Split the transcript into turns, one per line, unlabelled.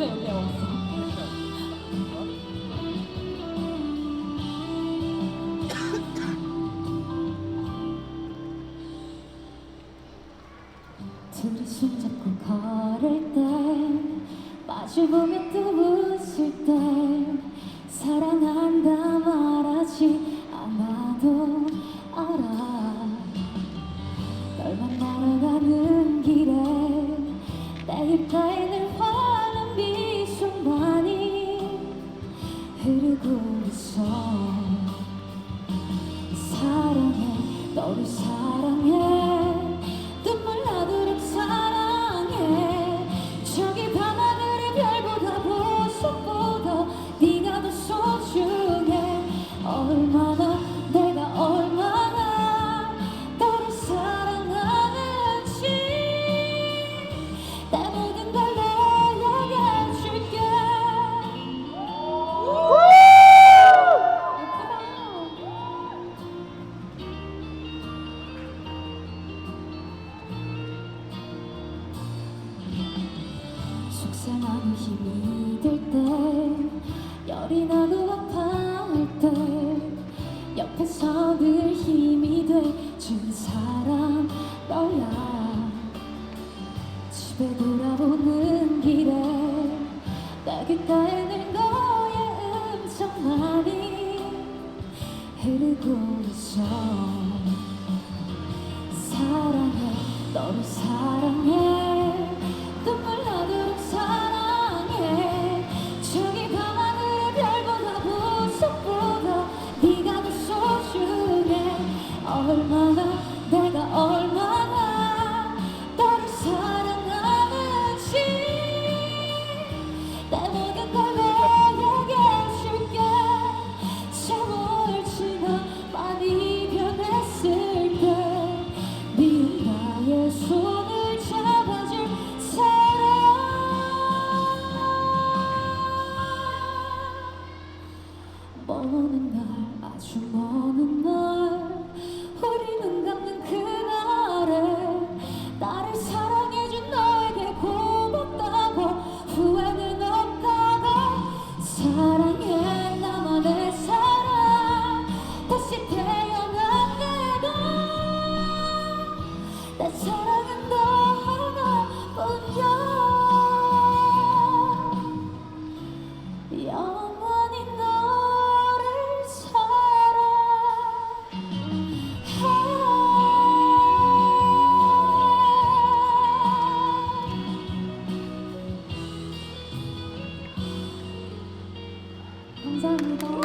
진짜 여기 왔어. 둘이 숨 잡고 걸을 때 마주보며 또 웃을 때 사랑한다 말하지 않아도 알아 널 만나러 가는 길에 내 입가에 늘 흐르고 있어 속상하고 힘이 들 때 열이 나고 아파할 때 옆에서 늘 힘이 돼준 사람 너야. 집에 돌아오는 길에 내 귓가에 늘 너의 음성만이. 흐르고 있어. 사랑해 너를 사랑해 얼마나 내가 얼마나 너를 사랑하는지 내 모든 걸 너에게 줄게. 세월 지나 많이 변했을 때 미운 나의 손을 잡아줄 사람. 먼 날 아주 먼 날 내 사랑은 너 하나뿐이야. 영원히 너를 사랑해. 감사합니다